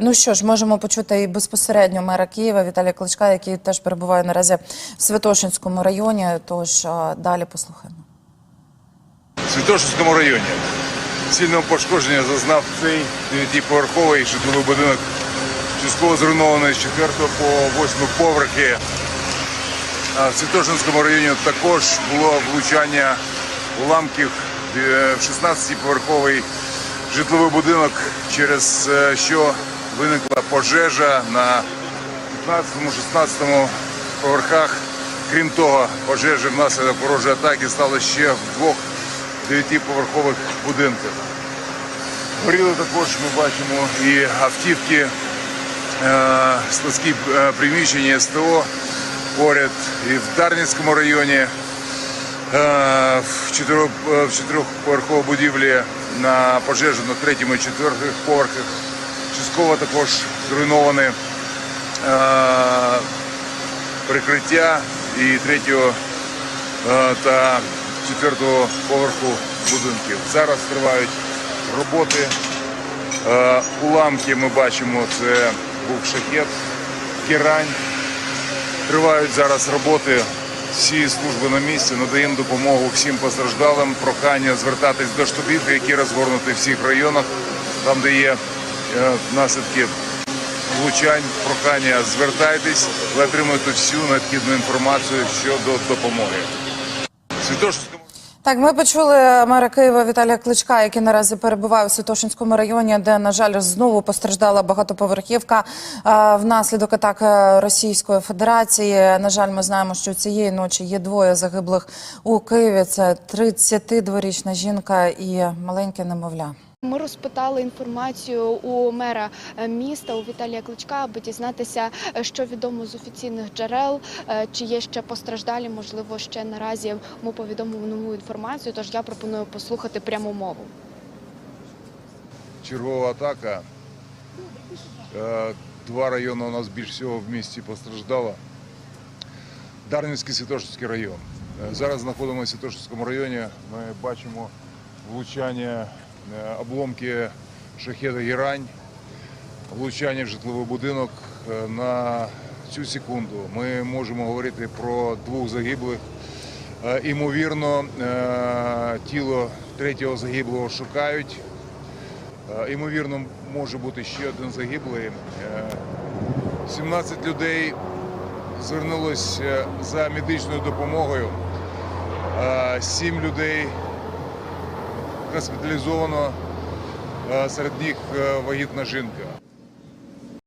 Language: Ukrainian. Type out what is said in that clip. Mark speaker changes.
Speaker 1: Ну що ж, можемо почути і безпосередньо мера Києва Віталія Кличка, який теж перебуває наразі в Святошинському районі. Тож далі послухаємо.
Speaker 2: В Святошинському районі сильного пошкодження зазнав цей дев'ятиповерховий житловий будинок, частково зруйнований з 4 по 8 поверхи. А в Святошинському районі також було влучання уламків е, в 16-поверховий житловий будинок, через е, що виникла пожежа на 15-16 поверхах. Крім того, пожежі внаслідок ворожої атаки стало ще в двох дев'ятиповерхових будинках. Горіли також, ми бачимо, і автівки, е, складські е, приміщення СТО поряд і в Дарницькому районі. е, В чотирьох в чотирьохповерховій будівлі на пожежу на третьому і четвертих поверхах. Частково також зруйновані е, прикриття і третього е, та четвертого поверху будинків. Зараз тривають роботи. Е, Уламки ми бачимо, це був шахет, керань. Тривають зараз роботи. Всі служби на місці надаємо допомогу всім постраждалим. Прохання звертатись до штабів, які розгорнуті в всіх районах, там, де є е, наслідки влучань. Прохання звертайтесь, ви отримуєте всю необхідну інформацію щодо допомоги. Святошинському
Speaker 1: Так, ми почули мера Києва Віталія Кличка, який наразі перебуває у Святошинському районі, де, на жаль, знову постраждала багатоповерхівка е, внаслідок атаки Російської Федерації. На жаль, ми знаємо, що цієї ночі є двоє загиблих у Києві. Це 32-річна жінка і маленьке немовля.
Speaker 3: Ми розпитали інформацію у мера е, міста у Віталія Кличка, аби дізнатися, е, що відомо з офіційних джерел, е, чи є ще постраждалі. Можливо, ще наразі йому повідомив нову інформацію. Тож я пропоную послухати пряму мову.
Speaker 2: чергова атака. Два райони у нас більш всього в місті постраждало. Дарницький Святошинський район. Зараз знаходимося в Святошинському районі. Ми бачимо влучання обломки шахеда Герань, влучання в житловий будинок. Е, На цю секунду ми можемо говорити про двох загиблих. Е, Імовірно, е, тіло третього загиблого шукають. Е, Ймовірно, може бути ще один загиблий. Е, 17 людей звернулось е, за медичною допомогою. Е, Сім людей госпіталізовано. Е, Серед них е, вагітна жінка.